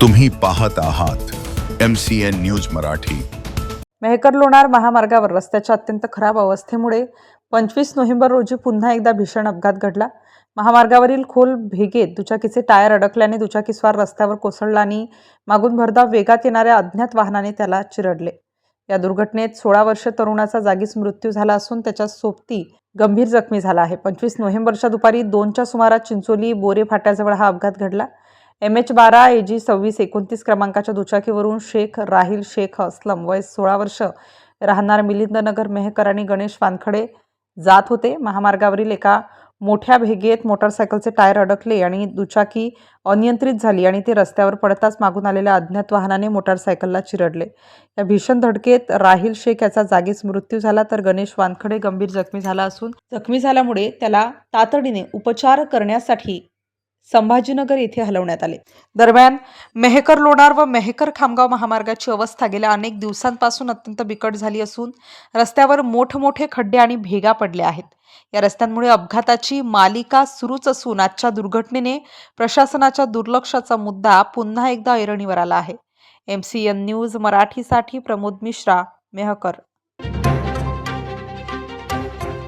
तुम्ही पाहत आहात M C N news Marathi. Mehkar Lonar महामार्गावर रस्त्याच्या अत्यंत खराब अवस्थेमुळे पंचवीस नोव्हेंबर रोजी पुन्हा एकदा भीषण अपघात घडला. महामार्गावरील खोल भेगेत दुचाकीचे टायर अडकल्याने दुचाकीस्वार रस्त्यावर कोसळला आणि मागून भरधाव वेगात येणाऱ्या अज्ञात वाहनाने त्याला चिरडले. या दुर्घटनेत सोळा वर्ष तरुणाचा जागीच मृत्यू झाला असून त्याच्या सोबती गंभीर जखमी झाला आहे. पंचवीस नोव्हेंबरच्या दुपारी दोनच्या सुमारास चिंचोली बोरे फाट्याजवळ हा अपघात घडला. एम एच बारा ए जी सव्वीस एकोणतीस क्रमांकाच्या दुचाकीवरून शेख राहिल शेख अस्लम वय सोळा वर्ष राहणार मिलिंदनगर मेहकर आणि गणेश वानखडे. जात होते महामार्गावरील एका मोठ्या भेगेत मोटारसायकलचे टायर अडकले आणि दुचाकी अनियंत्रित झाली आणि ते रस्त्यावर पडताच मागून आलेल्या अज्ञात वाहनाने मोटारसायकलला चिरडले. या भीषण धडकेत राहिल शेख याचा जागीच मृत्यू झाला तर गणेश वानखडे गंभीर जखमी झाला असून जखमी झाल्यामुळे त्याला तातडीने उपचार करण्यासाठी संभाजीनगर येथे हलवण्यात आले. दरम्यान मेहकर लोणार व मेहकर खामगाव महामार्गाची अवस्था गेल्या अनेक दिवसांपासून अत्यंत बिकट झाली असून रस्त्यावर मोठमोठे खड्डे आणि भेगा पडल्या आहेत. या रस्त्यांमुळे अपघाताची मालिका सुरूच असून आजच्या दुर्घटनेने प्रशासनाच्या दुर्लक्षाचा मुद्दा पुन्हा एकदा ऐरणीवर आला आहे. एम सी एन न्यूज मराठीसाठी प्रमोद मिश्रा मेहकर.